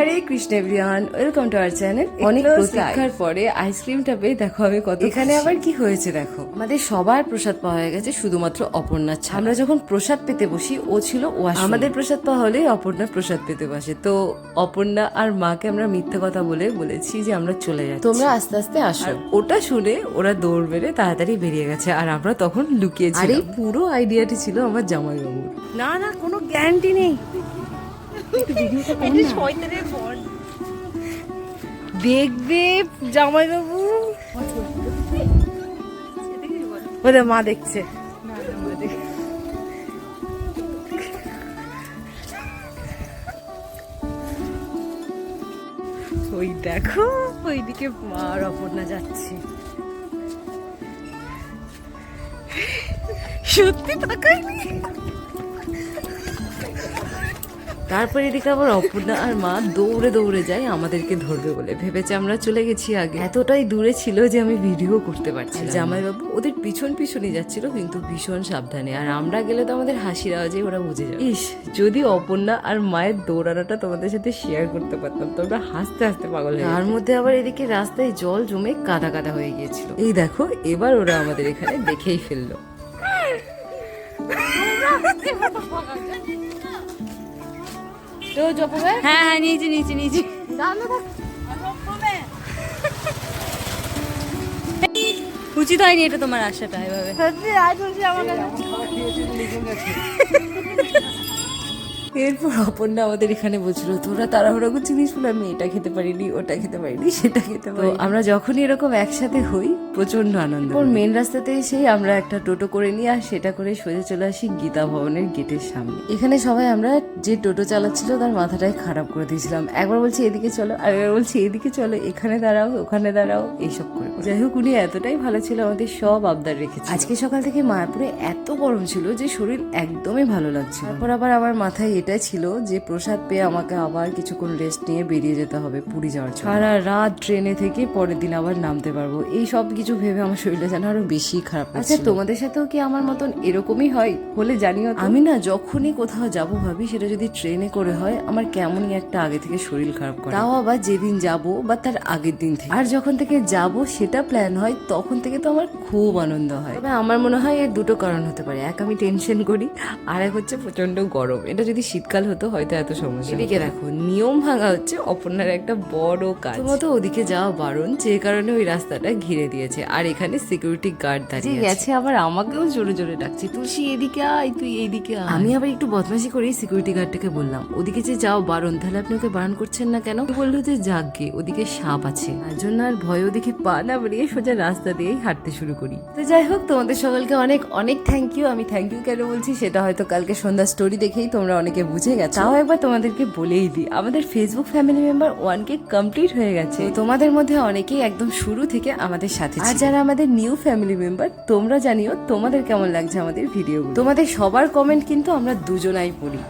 Hare Krishna everyone welcome to our channel অনেক প্রতীক্ষার পরে আইসক্রিমটা পেয়ে দেখো আমি কত এখানে আবার কি হয়েছে দেখো? আমাদের সবার প্রসাদ পাওয়া হয়ে গেছে শুধুমাত্র অপর্ণা ছাড়া। আমরা যখন প্রসাদ পেতে বসি ও ছিল ও আমাদের প্রসাদ পাওয়া হলেই অপর্ণা প্রসাদ পেতে বসে। তো অপর্ণা আর মাকে আমরা মিথ্যে কথা বলে বলেছি যে আমরা চলে যাচ্ছি। তোমরা আস্তে আস্তে আসো। ওটা শুনে ওরা দৌড় বেড়ে তাড়াতাড়ি বেরিয়ে গেছে আর আমরা তখন লুকিয়েছি আর এই পুরো আইডিয়াটি ছিল আমার জামাইবাবুর। না না কোনো গ্যারান্টি নেই। দেখবে জামাইবাবু। ওদের মা দেখছে। ওই দেখো ওইদিকে মা আর অপর্ণা যাচ্ছে। সত্যি তাকাইনি তারপর এদিকে আবার অপর্ণা আর মা দৌড়ে দৌড়ে যায় আমাদেরকে ধরবে বলে। ভেবেছে আমরা চলে গেছি আগে। এতটাই দূরে ছিল যে আমি ভিডিও করতে পারছি জামাইবাবু ওদের পিছন পিছনই যাচ্ছিল কিন্তু ভীষণ সাবধানে। আর আমরা গেলে তো আমাদের হাসির আওয়াজে ওরা বুঝে যাবে। ইস যদি অপর্ণা আর মায়ের দৌড়ানোটা তোমাদের সাথে শেয়ার করতে পারতাম তো তোমরা হাসতে হাসতে পাগল তার মধ্যে আবার এদিকে রাস্তায় জল জমে কাদা কাদা হয়ে গিয়েছিল। এই দেখো এবার ওরা আমাদের এখানে দেখেই ফেলল। তো জপবে হ্যাঁ হ্যাঁ নিয়েছি নিয়েছি নিয়েছি। উচিত হয়নি এটা তোমার আশাটা এভাবে। এরপর অপর্ণা আমাদের এখানে বলছিল তোরা তাড়াহুড়ো করছিলিস বলে আমি এটা খেতে পারিনি ওটা খেতে পারিনি সেটা খেতে পারি আমরা যখনই এরকম একসাথে হই প্রচণ্ড আনন্দ ওর মেন রাস্তাতে এসেই আমরা একটা টোটো করে নিই আর সেটা করে সোজা চলে আসি গীতা ভবনের গেটের সামনে। এখানে সবাই আমরা যে টোটো চালাচ্ছিল তার মাথাটাই খারাপ করে দিয়েছিলাম। একবার বলছি এদিকে চলো। আর একবার বলছি এদিকে চলো এখানে দাঁড়াও ওখানে দাঁড়াও এইসব করে যাই হোক উনি এতটাই ভালো ছিল আমাদের সব আবদার রেখেছে আজকে সকাল থেকে মায়াপুরে এত গরম ছিল যে শরীর একদমই ভালো লাগছিল তারপর আবার আমার মাথায় এটা ছিল যে প্রসাদ পেয়ে আমাকে আবার কিছুক্ষণ রেস্ট নিয়ে বেরিয়ে যেতে হবে পুরী যাওয়ার জন্য। সারা রাত ট্রেনে থেকে পরের দিন আবার নামতে পারব। এই সব কিছু ভেবে আমার শরীরটা যেন আরও বেশি খারাপ আচ্ছা তোমাদের সাথেও কি আমার মতন এরকমই হয়? হলে জানিও আমি না যখনই কোথাও যাব ভাবি সেটা যদি ট্রেনে করে হয় আমার কেমনই একটা আগে থেকে শরীর খারাপ করে। তাও আবার যেদিন যাব বা তার আগের দিন থেকে। আর যখন থেকে যাব সেটা প্ল্যান হয় তখন থেকে তো আমার খুব আনন্দ হয়। তবে আমার মনে হয় এর দুটো কারণ হতে পারে। এক আমি টেনশন করি আর এক হচ্ছে প্রচণ্ড গরম। এটা যদি শীতকাল হতো হয়তো এত সমস্যা এদিকে দেখো নিয়ম ভাঙা হচ্ছে অপর্ণার একটা বড় কাজ। মতো ওদিকে যাওয়া বারণ যে কারণে ওই রাস্তাটা ঘিরে দিয়েছে। আর এখানে সিকিউরিটি গার্ড দাঁড়িয়ে গেছে আবার আমাকেও জোরে জোরে ডাকছে তুলসী এদিকে আয় তুই এইদিকে আয়। আমি আবার একটু বদমাশি করে সিকিউরিটি গার্ডটাকে বললাম ওদিকে যে যাও বারণ তাহলে আপনি ওকে বারণ করছেন না কেন? বলল যে যাগে ওদিকে সাপ আছে। তার জন্য আর ভয় ওদিকে পা না বেরিয়ে সোজা রাস্তা দিয়েই হাঁটতে শুরু করি। তো যাই হোক তোমাদের সকলকে অনেক অনেক থ্যাংক ইউ আমি থ্যাংক ইউ কেন বলছি সেটা হয়তো কালকে সন্ধ্যা স্টোরি দেখেই তোমরা অনেকে বুঝে গেছে। তাও একবার তোমাদেরকে বলেই দিই আমাদের Facebook family member one K complete হয়ে গেছে। তোমাদের মধ্যে অনেকেই একদম শুরু থেকে আমাদের সাথে আর যারা আমাদের নিউ ফ্যামিলি মেম্বার তোমরা জানিও তোমাদের কেমন লাগছে আমাদের ভিডিও তোমাদের সবার কমেন্ট কিন্তু আমরা দুজনাই পড়ি।